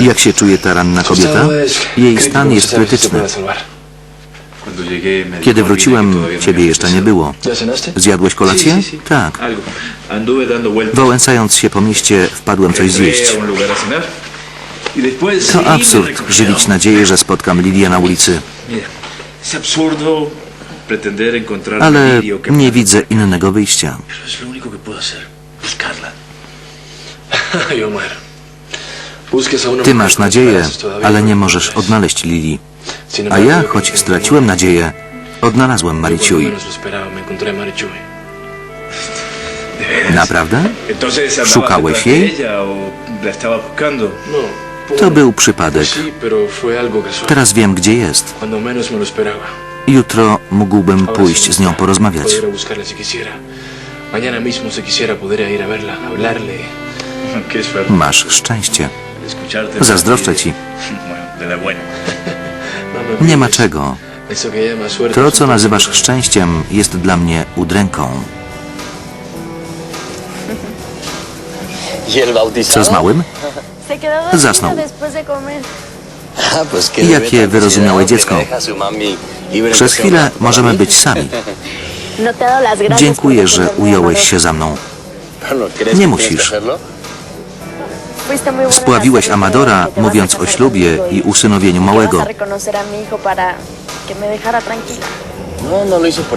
Jak się czuje ta ranna kobieta? Jej stan jest krytyczny. Kiedy wróciłem, ciebie jeszcze nie było. Zjadłeś kolację? Tak. Wałęsając się po mieście, wpadłem coś zjeść. Y To absurd, żywić nadzieję, że spotkam Lilię na ulicy. Ale nie widzę innego wyjścia. Ty masz nadzieję, ale nie możesz odnaleźć Lili. A ja, choć straciłem nadzieję, odnalazłem Mariciuj. Naprawdę? ¿Szukałeś jej? No. To był przypadek. Teraz wiem, gdzie jest. Jutro mógłbym pójść z nią porozmawiać. Mañana mismo si quisiera ir a verla, hablarle. Masz szczęście. Zazdroszczę ci. No Nie ma czego. To, co nazywasz szczęściem, jest dla mnie udręką. ¿Y? Co z małym? Zasnął. Ah, jakie wyrozumiałe dziecko. Przez chwilę możemy być sami. No. Dziękuję, że ująłeś się za mną. Bueno, ¿crees Nie musisz. Spławiłeś Amadora, mówiąc o ślubie i usynowieniu małego.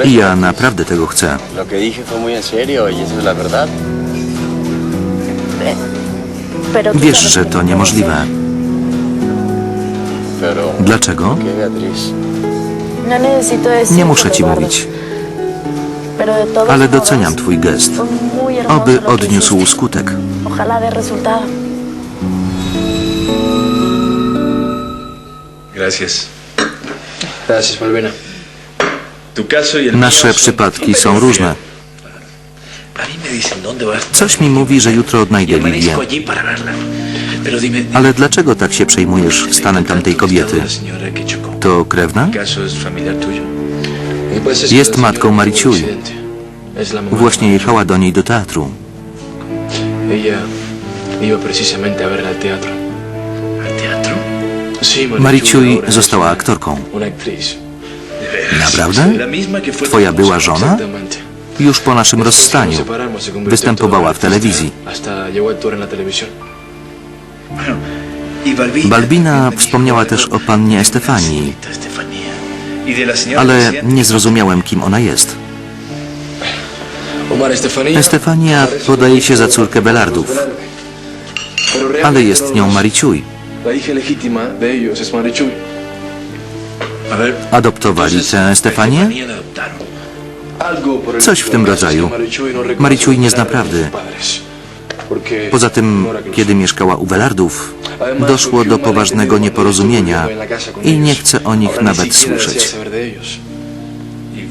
I ja naprawdę tego chcę. Y Wiesz, że to niemożliwe. Dlaczego? Nie muszę ci mówić, ale doceniam twój gest. Oby odniósł skutek. Gracias. Gracias, Malvina. Y Nasze przypadki są różne. Coś mi mówi, że jutro odnajdę dime, Ale dlaczego tak się przejmujesz stanem tamtej kobiety? To krewna? Jest matką de Właśnie jechała do niej do teatru. Ella iba precisamente a verla al teatro. Mariciuj została aktorką. ¿Naprawdę? Twoja była żona? Już po naszym rozstaniu. Występowała w telewizji. Balbina, wspomniała też o pannie Estefanii. Ale nie zrozumiałem, kim ona jest. Estefania podaje się za córkę Belardów, ale jest nią Mariciuj. La hija legítima de ellos es Marichuy. A ver, Adoptowali tę el Coś w tym rodzaju. Marichuy no nie zna prawdy. Poza tym, kiedy mieszkała u Belardów, doszło do poważnego nieporozumienia i nie chcę o nich nawet słyszeć.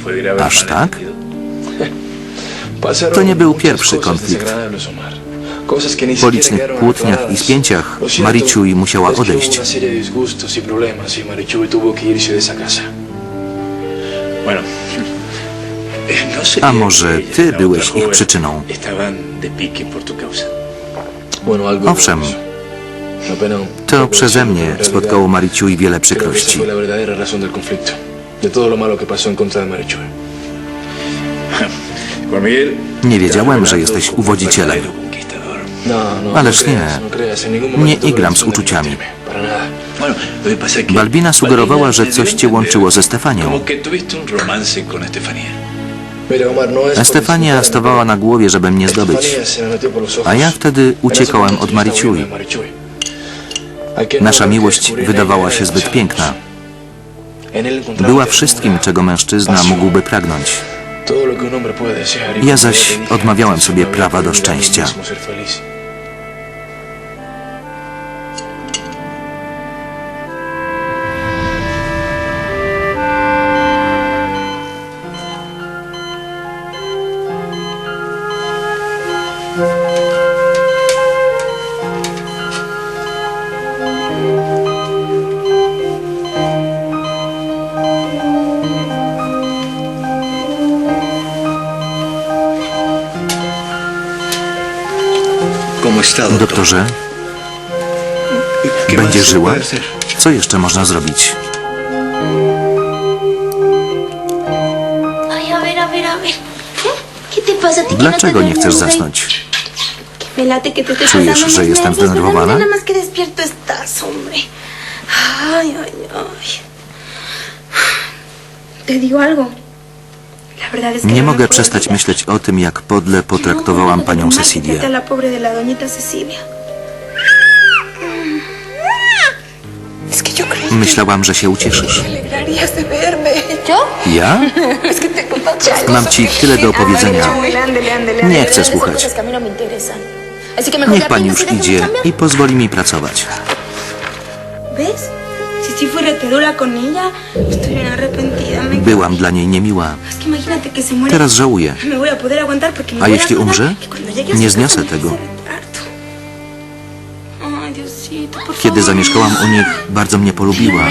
Y Aż tak? To nie był pierwszy konflikt. Po licznych kłótniach i spięciach Mariciuj musiała odejść. y y eh, no A może ty byłeś ich przyczyną? Algo Owszem. Pena To przeze mnie spotkało Mariciuj wiele przykrości. Nie wiedziałem, że jesteś uwodzicielem. Ależ no creas, nie. no Nie igram z uczuciami. Balbina sugerowała, że coś cię łączyło ze Stefanią. No Estefania por stawała na głowie, żeby mnie zdobyć. A ja wtedy uciekałem od que Nasza no miłość wydawała się zbyt piękna. Była wszystkim, czego mężczyzna mógłby pragnąć. Y Ja zaś odmawiałem sobie no prawa do szczęścia. Doktorze, Będzie żyła? Co jeszcze można zrobić? Ay, a ver, a ver, a ver. ¿Qué te pasa? ¿Te Dlaczego nie chcesz zasnąć? ¿Czujesz, że jestem zdenerwowana? Te digo algo. La verdad es que Nie mogę przestać myśleć o tym, jak podle potraktowałam panią Cecilię. Myślałam, że się ucieszysz. Ja? Mam ci tyle do opowiedzenia. Nie chcę słuchać. Niech pani już idzie i pozwoli mi pracować. Byłam dla niej niemiła. Teraz żałuję. A jeśli umrze? Nie zniosę tego. Kiedy zamieszkałam u nich, bardzo mnie polubiła.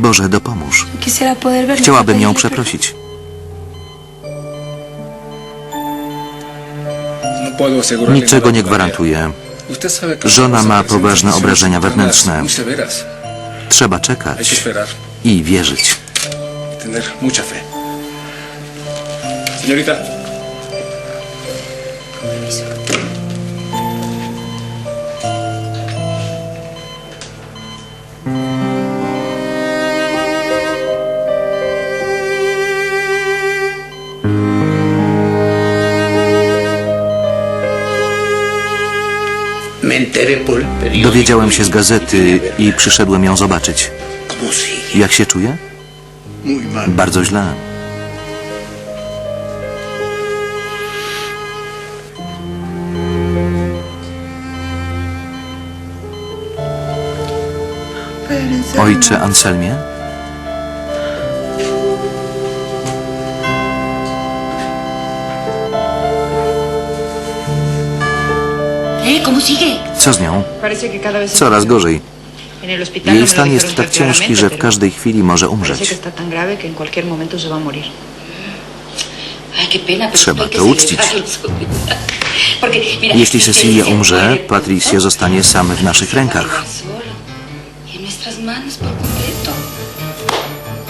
Boże, dopomóż. Chciałabym ją feliz. przeprosić. No Niczego nie gwarantuję. Żona ma poważne obrażenia wewnętrzne. Trzeba czekać i wierzyć. tener mucha fe. Señorita. Dowiedziałem się z gazety i przyszedłem ją zobaczyć. Jak się czuję? Bardzo źle. Ojcze Anselmie? ¿Eh? ¿Cómo sigue? Co z nią? Coraz gorzej. Jej stan jest tak ciężki, że w każdej chwili może umrzeć. Trzeba to uczcić. Jeśli Cecilia umrze, Patricia zostanie sam w naszych rękach.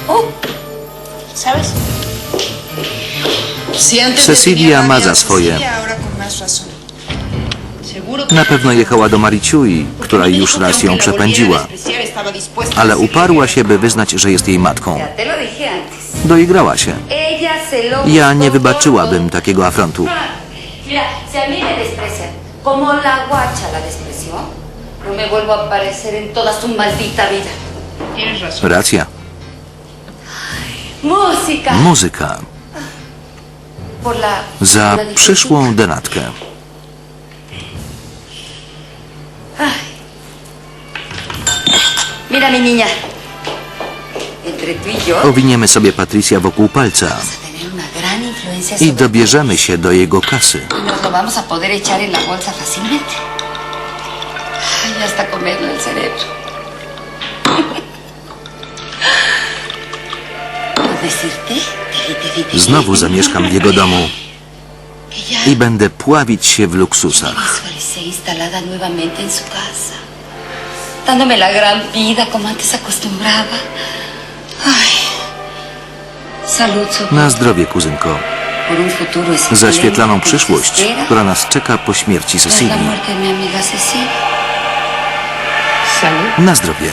Y. ¿Sabes? Cecilia ma za swoje. Na pewno jechała do Mariciui, która już raz ją przepędziła, ale uparła się, by wyznać, że jest jej matką. Doigrała się. Ja nie wybaczyłabym takiego afrontu. Mira, si a mí me desprecian como la guacha la despreció, no me vuelvo a aparecer en toda su maldita vida. Tienes razón. Racja. Música. Muzyka. Por la, Za por la przyszłą denatkę. Mira, mi niña. Entre tú y yo Owiniemy sobie Patricia wokół palca i dobierzemy się do jego kasy. y nos lo vamos a poder echar en la bolsa fácilmente. Ay, hasta comerlo el cerebro. Pues decirte, te, te, te, te, Znowu zamieszkam w jego domu i będę pławić się w luksusach. instalada nuevamente en su casa, dándome la gran vida como antes acostumbraba. Ay, salud, Sofía, Na zdrowie, kuzynko. por un futuro esplendid Zaświetlaną que nos przyszłość, espera która nas czeka po śmierci tras la Cecilii. muerte de mi amiga Cecilia. Salud. Na zdrowie.